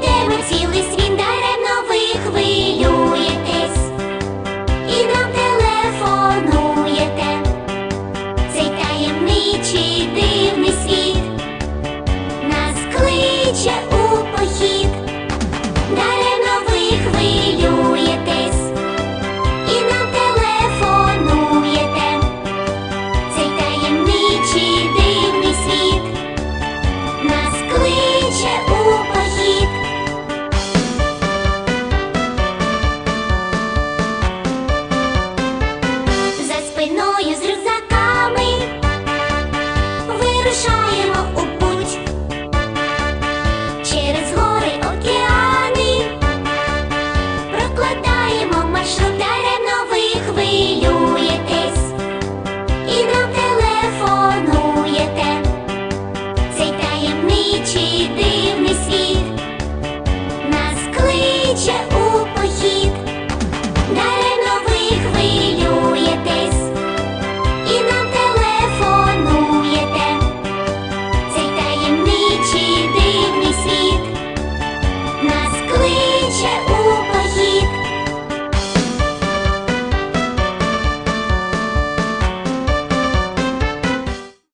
де ми цілий світ. the shine.